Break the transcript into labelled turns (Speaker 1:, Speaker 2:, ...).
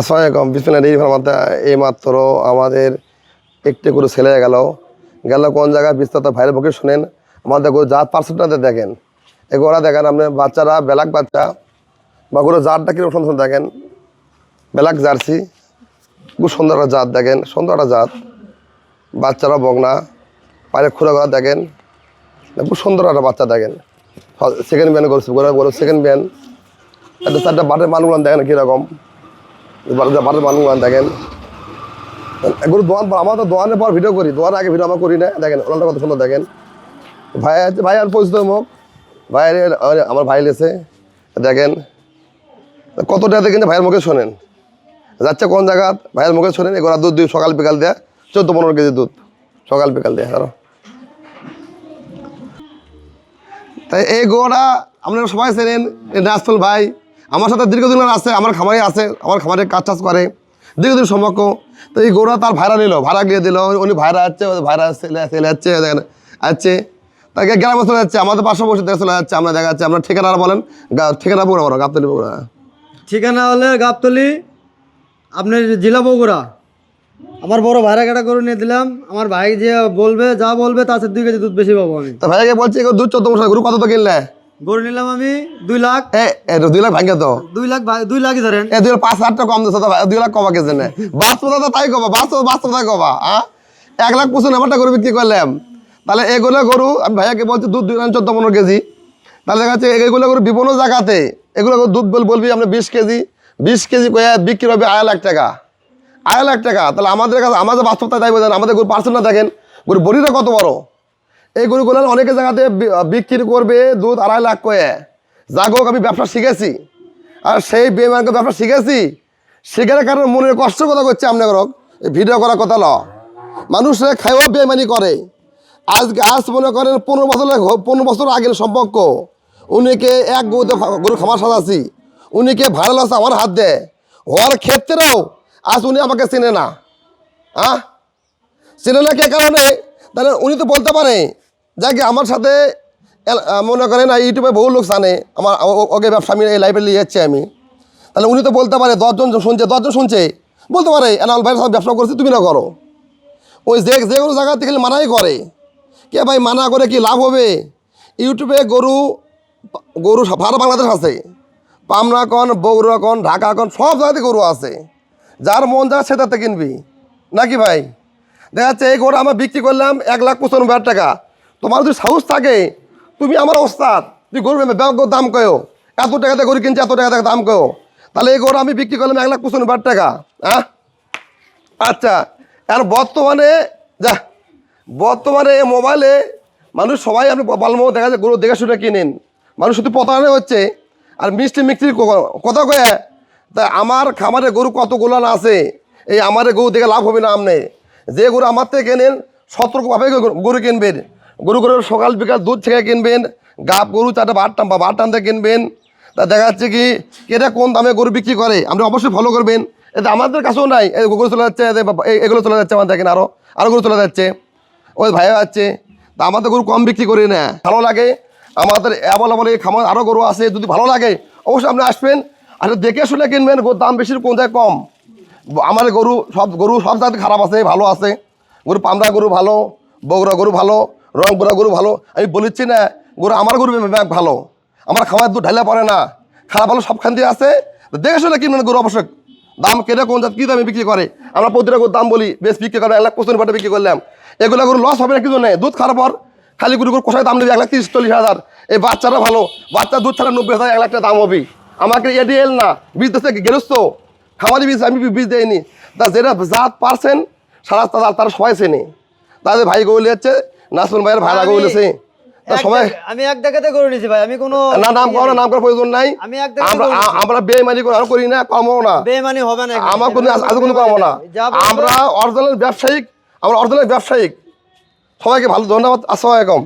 Speaker 1: আসসালামাইকুম বিসমিল্লাহ ডেইরি এই মাত্র আমাদের একটি করে ছেলে গেল। গেল কোন জায়গায়? বিস্তারিত ভাইয়ের মুখে শুনেন। আমাদের গরু জাত পার্সেন্টটা দেখেন। এগুলো দেখেন আপনি, বাচ্চারা, বেলাক বাচ্চা। বা গরু জাতটা কীরকম সুন্দর দেখেন। Black Jersey. খুব সুন্দর একটা জাত দেখেন, সুন্দর একটা জাত। বাচ্চারা বগনা পায়ে খুঁড়া করা দেখেন। খুব সুন্দর একটা বাচ্চা দেখেন। সেকেন্ড ব্যান করছি গরু সেকেন্ড ব্যান একটা চারটা বাটের মালগুলো দেখেন কীরকম। বাটের মানগুলো দেখেন। এগুলো দোয়ান আমার তো দোয়ানের পর ভিডিও করি দোয়ান আগে ভিডিও আমার করি না। দেখেন ওনারটা কত সুন্দর, দেখেন। ভাই ভাই, আর পরিচিত মুখ ভাইয়ের আমার ভাই লেছে। দেখেন কত টাকাতে কিন্তু ভাইয়ের মুখে শোনেন। যাচ্ছে কোন জায়গা, ভাইয়ের মুখে শোনেন, এগুলো দুধ দুই সকাল বিকাল দেয়, চোদ্দ পনেরো কেজি দুধ, সকাল বিকাল দেয় আরও তাই এই গোড়া, আপনারা সবাই চেনেন, এই রাজফল ভাই আমার সাথে দীর্ঘদিনের আছে আমার খামারে আছে আমার খামারে কাজ টাজ করে দীর্ঘদিন সম্পর্ক। তো এই গরুটা তার ভাড়া নিল ভাড়া গিয়ে দিল উনি ভাড়া আছে ভাড়া ছেলে ছেলে যাচ্ছে আছে। তাকে গ্রামে চলে যাচ্ছে আমাদের পাশে বসে দেখে চলে যাচ্ছে আমরা দেখা যাচ্ছে আমরা ঠিকানা বলেন ঠিকানা বগুড়া বলো গাবতলি বগুড়া।
Speaker 2: ঠিকানা হলে গাবতলি আপনার জেলা বগুড়া। আমার বড় ভাইরা কাটা করে নিয়ে দিলাম আমার ভাই যে বলবে যা বলবে তার দুই কেজি দুধ বেশি পাবো আমি।
Speaker 1: তা ভাইকে বলছি দুধ চোদ্দ বছর গরু কত তো কিনলে?
Speaker 2: গরু নিলাম আমি দুই লাখ।
Speaker 1: দুই লাখ ভাঙ্গে তো
Speaker 2: দুই লাখ দুই লাখই ধরেন।
Speaker 1: এ দুই লাখ পাঁচ হাজার টাকা কম দিচ্ছে দুই লাখ কমা কেছে না বাস্তবতা তো তাই কবা বাস্তব বাস্তবতা কবা হ্যাঁ এক লাখ পঁচিশ নাম্বারটা গরু বিক্রি করলাম। তাহলে এগুলো গরু আমি ভাইয়াকে বলছি দুধ দুই চোদ্দ পনেরো কেজি। তাহলে দেখা যাচ্ছে এগুলো গরু বিভিন্ন জায়গাতে এগুলো দুধ বল বলবি আপনি বিশ কেজি বিশ কেজি কয়ে বিক্রি হবে আড়াই লাখ টাকা। আড়াই লাখ টাকা। তাহলে আমাদের কাছে আমাদের বাস্তবতা তাই বোঝেন আমাদের গরু পার্সেন্ট না দেখেন গরু বডিটা কত বড়? এই গরুগুলো অনেকে জায়গাতে বিক্রি করবে দুধ আড়াই লাখ কয়ে। যা হোক আমি ব্যবসা শিখেছি। আর সেই বেমানকে ব্যবসা শিখেছি। সেখানে কারণে মনের কষ্ট কথা করছে আপনার ভিডিও করার কথা ল। মানুষরা খাইও বেমানি করে। আজ আজ মনে করেন পনেরো বছর পনেরো বছর আগের সম্পর্ক। উনিকে এক গরু গরু খামার সাজাছি উনিকে ভাড়া লস আমার হাত দেয়। হওয়ার ক্ষেত্রেও আজ উনি আমাকে চেনে না। হ্যাঁ চেনে না কে কারণে? তাহলে উনি তো বলতে পারে যাকে, আমার সাথে মনে করেন ইউটিউবে বহু লোক জানে, আমার ওকে ব্যবসা আমি এই লাইফে নিয়ে যাচ্ছি আমি। তাহলে উনি তো বলতে পারে, দশজন শুনছে দশজন শুনছে। বলতে পারে, এনাল ভাইয়ের সাথে ব্যবসা করছি, তুমি না করো। ওই যে যে কোনো জায়গা থেকে মানাই করে। কে ভাই মানা করে কি লাভ হবে? ইউটিউবে গরু গরু সারা বাংলাদেশ আছে। পামনা কন, বগুড়া কন, ঢাকা কন, সব জায়গাতে গরু আছে। যার মন যা সেটাতে কিনবি। নাকি ভাই? দেখা যাচ্ছে, এই গরু আমরা বিক্রি করলাম এক লাখ পঁচানব্বই হাজার টাকা। তোমার যদি সাহস থাকে, তুমি আমার ওস্তাদ তুই গরু দাম কয়ো? এত টাকাতে গরু কিনছে, এত টাকাতে দাম কয়ো? তাহলে এই গরু আমি বিক্রি করলাম এক লাখ পঁচানব্বই টাকা হ্যাঁ আচ্ছা এখন বর্তমানে, যা, বর্তমানে মোবাইলে মানুষ সবাই আপনি বলব দেখা যায়, গরু দেখে শুনে কিনেন। মানুষ শুধু প্রতারণা হচ্ছে, আর মিষ্টি ক- কথা কয়ে, তা আমার খামারে গরু কতগুলো না আছে, এই আমার গরু দেখে লাভ হবে না আপনি যে গরু আমার থেকে কেনেন, সতর্কভাবে গরু কিনবেন। গরু গরু সকাল বিকাল দুধ থেকে কিনবেন, গাপ গরু চারটা বার বা বার টানতে কিনবেন। তা দেখা যাচ্ছে কি, কেটা কোন দামে গরু বিক্রি করে, আপনি অবশ্যই ফলো করবেন। এতে আমাদের কাছেও নাই গরু চলে যাচ্ছে এগুলো চলে যাচ্ছে আমাদের দেখেন আরও আরও গরু চলে যাচ্ছে। ওই ভাইও আছে, তা আমাদের গরু কম বিক্রি করি না, ভালো লাগে। আমাদের অ্যাভেলেবল এই খামার আরও গরু আছে, যদি ভালো লাগে, অবশ্যই আপনি আসবেন। আর দেখে শুনে কিনবেন, গরুর দাম বেশি কোন জায়গায় কম। আমার গরু সব গরু সব জায়গাতে খারাপ আছে, ভালো আছে। গরু পামরা গরু ভালো, বগুড়া গরু ভালো রংপুরা গরু ভালো, আমি বলেছি না, গরু আমার গরু ভালো। আমার খামার দুধ ঢাইলে পড়ে না। খারাপ ভালো সবখান দিয়ে আছে। দেখে শুনে কিনবেন গরু অবশ্যই দাম কেটে কোন জাত কী দামে বিক্রি করে? আমরা প্রতিটা গরুর দাম বলি, বেশ বিক্রি করে, এক লাখ পঁচিশ পাটে বিক্রি করলাম। এগুলো গরু লস হবে না কিছু নেই দুধ খারাপ হওয়ার খালি গরু গরু কোথায় দাম নেবে, এক লাখ তিরিশ, চল্লিশ হাজার। এই বাচ্চারা ভালো, বাচ্চা দুধ ছাড়া নব্বই হাজার, এক লাখ টাকা দাম হবে। আমাকে এডিএল না, বীজ দিচ্ছে গেরস্ত? খামারি বীজ, আমি বীজ দেয়নি তা যেটা জাত পারছেন, সারা তারা তারা সবাই চেনে। তাদের ভাই গৌলি হচ্ছে নাসুন ভাইয়ের ভাড়া গৌলেছে তা সবাই
Speaker 2: আমি এক করে নিছি ভাই আমি কোনো
Speaker 1: না নাম না নাম করার প্রয়োজন নাই।
Speaker 2: আমি এক
Speaker 1: আমরা। আমরা করি না কমও না।
Speaker 2: বেমানি হবে না
Speaker 1: আমার কোনো আজ কোনো কমও না। আমরা অরিজিনাল ব্যবসায়িক আমরা অরিজিনাল ব্যবসায়িক। সবাইকে ভালো ধন্যবাদ। আসসালামু আলাইকুম।